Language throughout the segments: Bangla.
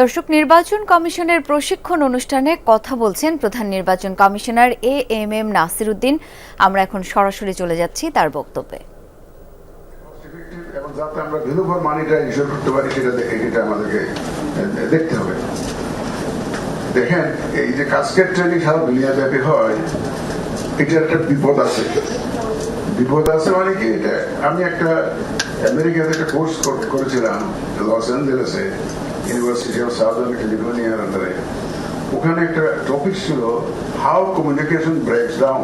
দর্শক, নির্বাচন কমিশনের প্রশিক্ষণ অনুষ্ঠানে কথা বলছেন প্রধান নির্বাচন commissioner A M M Nasir Uddin আমরা এখন সরাসরি চলে যাচ্ছি তার বক্তব্যে। দেখেন, এই যে কাস্কেট ট্রেনিং সারা দুনিয়া হয়, এটা একটা বিপদ আছে। বিপদ আছে মানে কি? এটা আমি একটা, আমেরিকাতে একটা কোর্স করেছিলাম, লস অ্যাঞ্জেলেসে। ইউনিভার্সিটি অফ সাউদার্ন ক্যালিফোর্নিয়ার আন্ডারে ওখানে একটা টপিক ছিল how communication breaks down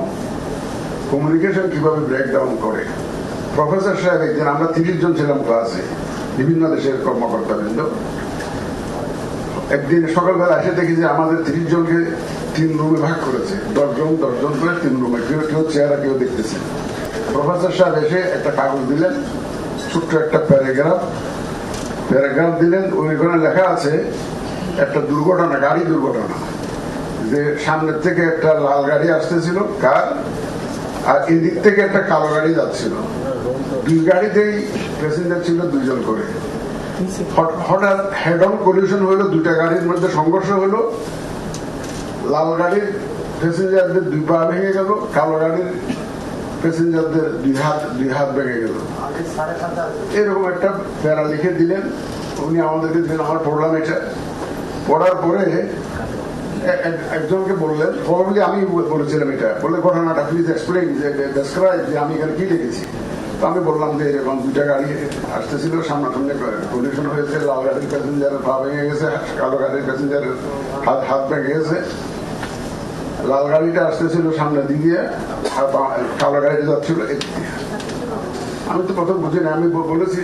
communication কীভাবে ব্রেকডাউন করে? প্রফেসর সাহেব একদিন আমরা তিরিশ জন ছিলাম ক্লাসে বিভিন্ন দেশের কর্মকর্তা বৃন্দ একদিন সকালবেলা এসে দেখি যে আমাদের তিরিশ জনকে তিন রুমে ভাগ করেছে। দশজন দশজন করে তিন রুমে কেউ কেউ চেহারা কেউ দেখতেছে। প্রফেসর সাহেব এসে একটা কাগজ দিলেন, ছোট্ট একটা প্যারাগ্রাফ প্যারাগ্রাফ দিলেন ওইখানে লেখা আছে, একটা দুর্ঘটনা, গাড়ি দুর্ঘটনা। যে সামনের থেকে একটা লাল গাড়ি আসতেছিল, কার? আর এদিক থেকে একটা কালো গাড়ি যাচ্ছিল। দুই গাড়িতেই প্যাসেঞ্জার ছিল দুইজন করে। হঠাৎ হেড অন কলিউশন হলো, দুইটা গাড়ির মধ্যে সংঘর্ষ হলো। লাল গাড়ির প্যাসেঞ্জারদের দুই পা ভেঙে গেল, কালো গাড়ির প্যাসেঞ্জারদের দুই হাত দুই হাত ভেঙে গেল। এরকম একটা প্যারা লিখে দিলেন। উনি আমাদেরকে দিলেন, আমার পড়লাম এটা। পড়ার পরে একজনকে বললেন প্রবাবলি আমি বলেছিলাম এটা। বললে, ঘটনাটা প্লিজ ডেসক্রাইব যে আমি এখানে কি লিখেছি তো আমি বললাম যে, এরকম দুইটা গাড়ি আসতেছিল, সামনাসামনি কন্ডিশন হয়েছে, লাল গাড়ির প্যাসেঞ্জারের পা ভেঙে গেছে, কালো গাড়ির প্যাসেঞ্জারের হাত হাত ভেঙে গেছে। লাল গাড়িটা আসতেছিল সামনে দিক দিয়ে, আর কালো গাড়িটা যাচ্ছিল আমি তো প্রথম বুঝি না, আমি বলেছি।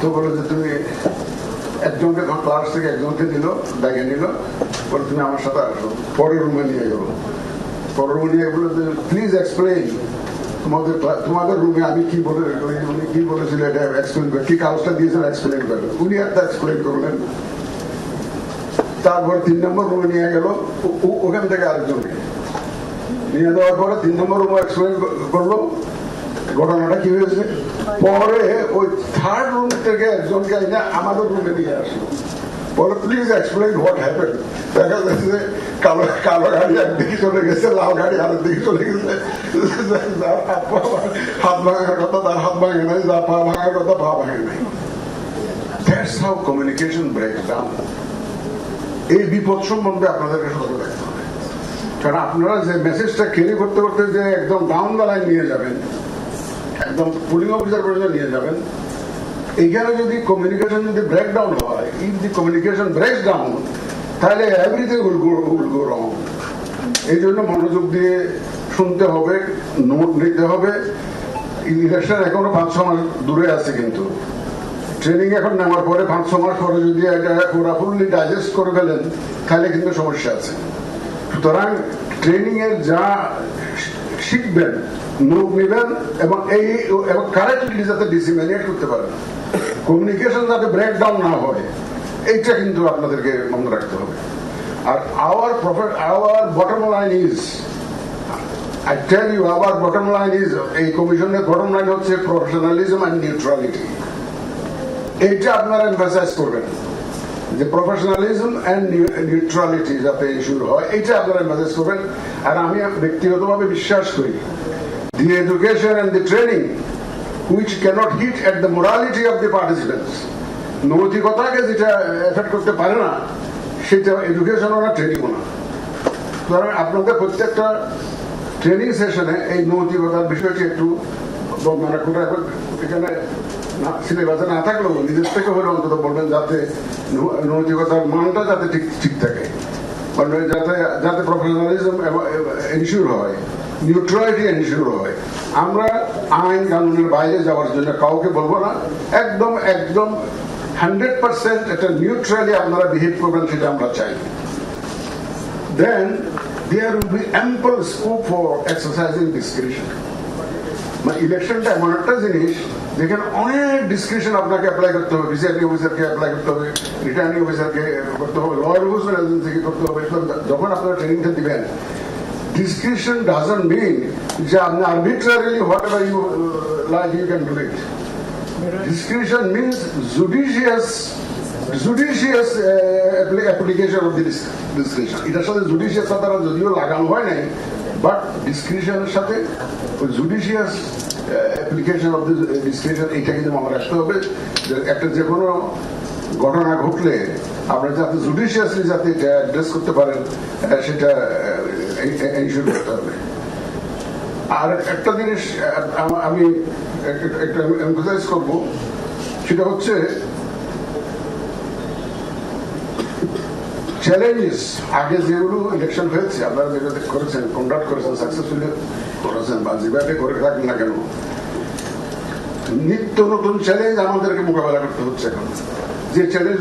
তো বলে যে তুমি একজনকে ক্লাস থেকে একজনকে নিল ব্যাগে নিল, বলে তুমি আমার সাথে আসো। পরের রুমে নিয়ে গেলো। পরের রুমে নিয়ে বলে প্লিজ এক্সপ্লেইন তোমাদের তোমাদের রুমে আমি কি বলে উনি- কি বলেছিল এটা এক্সপ্লেন করে, কি কাগজটা দিয়েছেন এক্সপ্লেন করবেন উনি একটা এক্সপ্লেন করলেন তারপর তিন নম্বর রুমে নিয়ে গেল। ওখান থেকে আরেকজনকে নিয়ে যাওয়ার পরে তিন নম্বর রুমে এক্সপ্লেন করল। ঘটনাটা কি হয়েছে? পরে ওই থার্ড রুম থেকে একজনকে এনে আমাদের রুমে নিয়ে আসলো। বলে প্লিজ এক্সপ্লেন হোয়াট হ্যাপেন দেখা যাচ্ছে যে কালো কালো গাড়ি একদিকে চলে গেছে, লাল গাড়ি আরেক দিকে চলে গেছে। হাত ভাঙার কথা, তার হাত ভাঙে নাই, যার পা ভাঙার কথা, পা ভাঙে নাই। That's how communication break down এই বিপদ সম্বন্ধে আপনাদেরকে সতর্ক রাখতে হবে। কারণ আপনারা যে মেসেজটা ক্যারি করতে করতে যে একদম ডাউন দ্য লাইন নিয়ে যাবেন, একদম পুলিং অফিসার পর্যন্ত নিয়ে যাবেন এইখানে যদি কমিউনিকেশন যদি ব্রেকডাউন হয় if the communication break down তাহলে everything will go will go wrong এই জন্য মনোযোগ দিয়ে শুনতে হবে নোট নিতে হবে। ইলেকশন এখনও পাঁচ ছ মাস দূরে আছে কিন্তু। ট্রেনিং এখন নেওয়ার পরে পাঁচ ছ মাস পরে যদি এটা ওরা ফুললি ডাইজেস্ট করে ফেলেন তাহলে কিন্তু সমস্যা আছে। সুতরাং ট্রেনিং এর যা শিখবেন নোট নেবেন এবং এই এবং কারেক্টলি যাতে ডিসিমিনেট করতে পারেন। কমিউনিকেশন যাতে ব্রেকডাউন না হয় এইটা কিন্তু আপনাদেরকে মনে রাখতে হবে। আর our profit our bottom line is I tell you, our bottom line is, এই কমিশনের বটম লাইন হচ্ছে প্রফেশনালিজম অ্যান্ড নিউট্রালিটি এইটা আপনারা এমফাসাইজ করবেন। যে প্রফেশনালিজম অ্যান্ড নিউট্রালিটি যাতে ইস্যু হয়, এটা আপনারা এমফাসাইজ করবেন। আর আমি ব্যক্তিগতভাবে বিশ্বাস করি the education and the training which cannot hit at the morality of the participants নৈতিকতাকে যেটা এফেক্ট করতে পারে না, সেটা এডুকেশনও না ট্রেনিংও না। সুতরাং আপনাদের প্রত্যেকটা ট্রেনিং সেশনে এই নৈতিকতার বিষয়টি একটু কোথায় এখানে সিলেবাসে না থাকলেও নিজের থেকে হলে অন্তত বলবেন যাতে নৈতিকতার মানটা যাতে ঠিক ঠিক থাকে। যাতে যাতে প্রফেশনালিজম এনশিওর হয় নিউট্রালিটি এনশিওর হয়। আমরা আইন কানুনের বাইরে যাওয়ার জন্য কাউকে বলব না। একদম একদম হান্ড্রেড পার্সেন্ট একটা নিউট্রালি আপনারা বিহেভ করবেন সেটা আমরা চাই। Then, there will be ample scope for exercising discretion. মানে ইলেকশনটা এমন একটা জিনিস যেখানে অনেক ডিসক্রিপশন আপনাকে অ্যাপ্লাই করতে হবে প্রিসাইডিং অফিসারকে অ্যাপ্লাই করতে হবে রিটার্নিং অফিসারকে করতে হবে ল এনফোর্সমেন্ট এজেন্সিকে করতে হবে। যখন আপনারা ট্রেনিংটা দিবেন ডিসক্রিপশন ডাজন্ট মিন যে আপনি arbitrarily whatever you like you can do it Discretion means judicious judicious application of description এটার সাথে জুডিশিয়াস তারা যদিও লাগানো হয় নাই বাট ডিসক্রিপশনের সাথে ওই জুডিশিয়াস অ্যাপ্লিকেশন অফ ডিসক্রিপশন এইটা কিন্তু আমার রাখতে হবে যে একটা যে কোনো ঘটনা ঘটলে আমরা যাতে জুডিশিয়াসলি যাতে অ্যাড্রেস করতে পারেন সেটা ইনশিওর করতে হবে। আর একটা জিনিস আমি একটা এমফোসাইজ করব, সেটা হচ্ছে চ্যালেঞ্জেস আগে যেগুলো ইলেকশন হয়েছে, আপনারা যেগুলো করেছেন কন্ডাক্ট করেছেন সাকসেসফুলি করেছেন, বা যেভাবে করে থাকেন না কেন, নিত্য নতুন চ্যালেঞ্জ আমাদেরকে মোকাবেলা করতে হচ্ছে এখন। যে চ্যালেঞ্জ